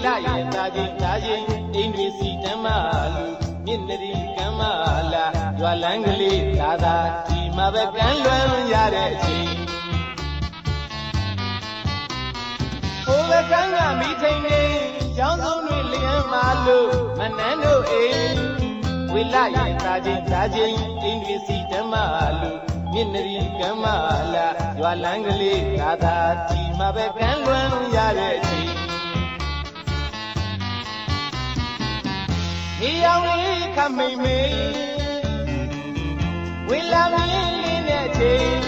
န်းတို့အိမ်ဝိလာရဲ့တာချင်းတာချင်းအိမ်တွေစီတမ်းမလူမြင့်နရီကမ်းမလာရွာလန်းကလေးသာသာဒီမှာပဲကမ်းလွန်ရတဲ့အချိန်ဟိုဘက်ကမ်းကမိထိန်နေရောင်းစုံတွေလျမ်းမာလို့မနန်းတို့အိမ်ဝိလာရဲ့တာချင်းတာချင်းအိမ်တွေစီတမ်းမလူမြင့်နရီကမ်းမလာရွာလန်းကလေးသာသာဒီမှာပဲကမ်းလွန်ရတဲ့အချိန် ဒီအောင်လေးခမိန်မေဝေလာမင်းလေးနဲ့ချိန်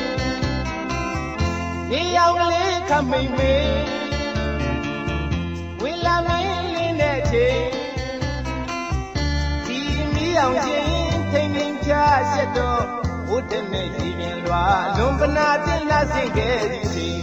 ဒီအောင်လေးခမိန်မေဝေလာမင်းလေးနဲ့ချိန်ဒီမီးအောင်ချင်းထိန်ထိန်ချရှက်တော့ဘုဒ္ဓနဲ့ရည်ပြင်လွာလွန်ပနာတင်လာဆင့်ခဲ့သည်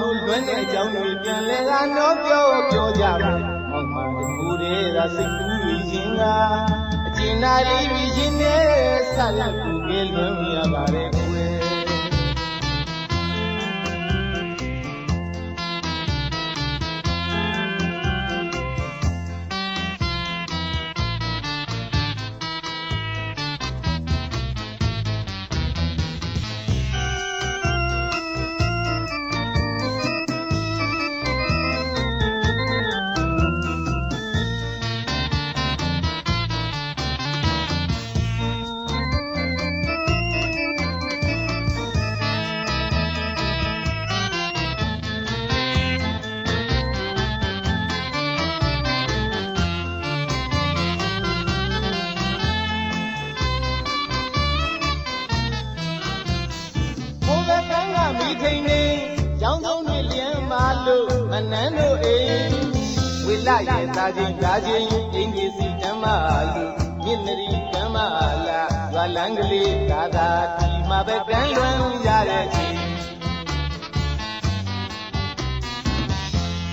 လွမ်းတဲ့အကြောင်းတွေပြန်လဲကတော့ပြောပြောကြမယ်မောင်မတကူတွေကစိတ်ကူးတွေရှင်ကအကျဉ်းနာလေးပြီးရှင်နဲ့ဆက်လက်ကူကဲလွမ်းရပါတယ်ကွယ် နန်းတို့အိမ်ဝိလာရဲ့သားချင်းသားချင်းအင်ကြီးစီတမ်းမာလို့မြင့်နရီကမ်းမာလာရွာလန်းကလေးသာသာဒီမှာပဲကမ်းလွန်ရတဲ့ချိန်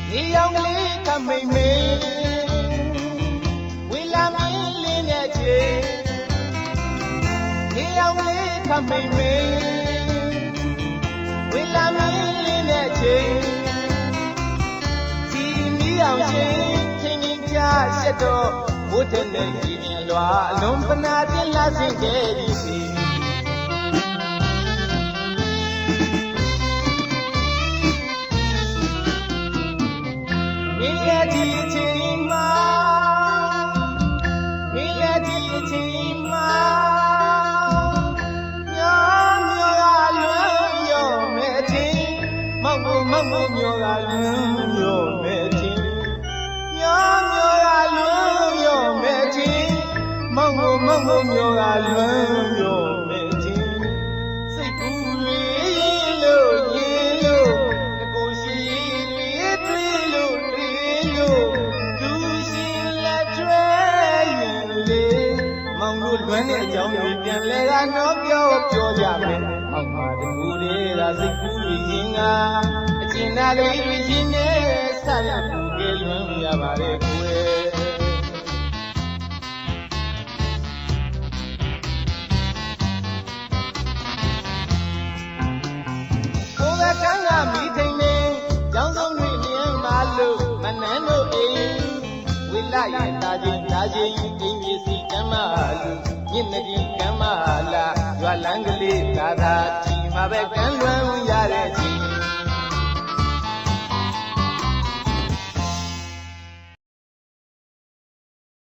ဒီရောင်ကလေးခမိန်မေဝိလာမင်းလေးနဲ့ချိန်ဒီရောင်ကလေးခမိန်မေဝေလာမင်းလေးနဲ့ချိ န်ဒီမီးအောင်ချင်းချင်းချင်းကြရှက်တော့ဘုဒ္ဓနဲ့ရည်ရင်လွာအလုံးပနာပြင်းလာစင်ခဲ့ဒီစီမင်းရဲ့ဒီအချိန်မှာမင်းရဲ့ဒီအချိန်မှာညောင်မျောကလွန်ရောမဲ့ချင်းမောက်ကိုမောက်ကိုမျောကလွန်ရောမဲ့ ချင်းညောင်မျောကလွန်ရောမဲ့ချင်းမောက်ကိုမောက်ကိုမျောကလွန်ရောမဲ့ချင်းစိတ်ကူးတွေလို့ရင်လို့ငကိုရှိတွေတွေ့လို့တွေ့လို့လူရှင်လက်တွဲရင်လေမောင်တို့လွမ်းတဲ့အကြောင်းတွေပြန်လဲကတော့ပြောပြောကြမယ်။မောင်မတကူတွေကစိတ်ကူးရင်းကအကျဉ်းသားလေးတွေရှင်နဲ့ဆက်လက်ကူကဲ လွမ်းရပါလေကွယ်။ကိုယ်ကကန်းကမိထိန်နေကျောင်းဆုံးတွေလျမ်းမာလို့မနန်းတို့အိမ်ဝိလာရဲ့တာချင်းတာချင်းအင်းကြီးစီကမ်းမလူမြင့်နဒီကမ်းမလာရွာလန်းကလေးသာသာဒီမှာပဲကမ်းလွန်ရတဲ့ချင်း